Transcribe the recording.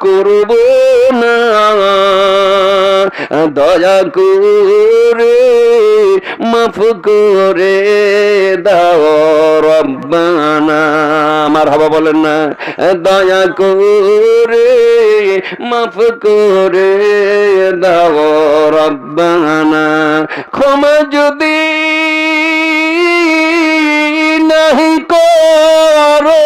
করব না। দয়া করে মাফ করে দাও রব্বানা। আমার হবা বলেন না। দয়া করে মাফ করে দাও রব্বানা। ক্ষমা যদি নাহি করো